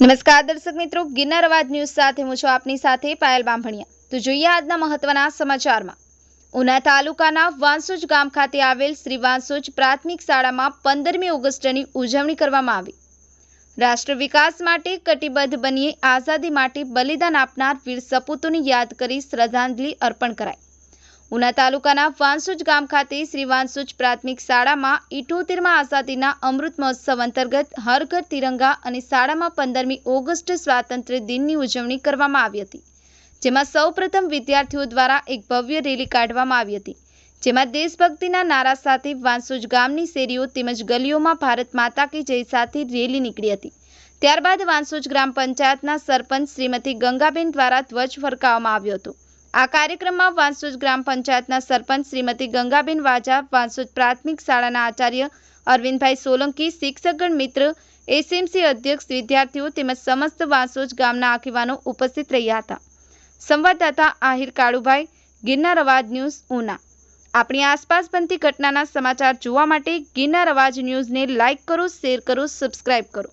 નમસ્કાર દર્શક મિત્રો ગિરનાર અવાજ ન્યૂઝ સાથે હું છું આપની સાથે પાયલ બાંભણિયા. તો જોઈએ આજના મહત્વના સમાચારમાં. ઉના તાલુકાના વાંસુજ ગામ ખાતે આવેલ શ્રી વાંસુજ પ્રાથમિક શાળામાં પંદરમી ઓગસ્ટની ઉજવણી કરવામાં આવી. રાષ્ટ્ર વિકાસ માટે કટિબદ્ધ બનીએ આઝાદી માટે બલિદાન આપનાર વીર સપૂતોની યાદ કરી શ્રદ્ધાંજલિ અર્પણ કરાઈ. ઉના તાલુકાના વાંસુજ ગામ ખાતે શ્રી વાંસુજ પ્રાથમિક શાળામાં ઇઠોતેરમાં આઝાદીના અમૃત મહોત્સવ અંતર્ગત હર ઘર તિરંગા અને શાળામાં પંદરમી ઓગસ્ટ સ્વાતંત્ર્ય દિનની ઉજવણી કરવામાં આવી હતી. જેમાં સૌપ્રથમ વિદ્યાર્થીઓ દ્વારા એક ભવ્ય રેલી કાઢવામાં આવી હતી. જેમાં દેશભક્તિના નારા સાથે વાંસુજ ગામની શેરીઓ તેમજ ગલીઓમાં ભારત માતા કી જય સાથે રેલી નીકળી હતી. ત્યારબાદ વાંસુજ ગ્રામ પંચાયતના સરપંચ શ્રીમતી ગંગાબેન દ્વારા ધ્વજ ફરકાવવામાં આવ્યો હતો. આ કાર્યક્રમમાં વાંસોજ ગ્રામ પંચાયતના સરપંચ શ્રીમતી ગંગાબેન વાજા, વાંસોજ પ્રાથમિક શાળાના આચાર્ય અરવિંદભાઈ સોલંકી, શિક્ષકગણ મિત્ર, એસએમસી અધ્યક્ષ વિદ્યાર્થીઓ તેમજ સમસ્ત વાંસોજ ગામના આગેવાનો ઉપસ્થિત રહ્યા હતા. સંવાદદાતા આહિર કાળુભાઈ ગિરનાર અવાજ ન્યૂઝ, ઉના. આપણી આસપાસ બનતી ઘટનાના સમાચાર જોવા માટે ગિરનાર અવાજ ન્યૂઝને લાઇક કરો, શેર કરો, સબસ્ક્રાઇબ કરો.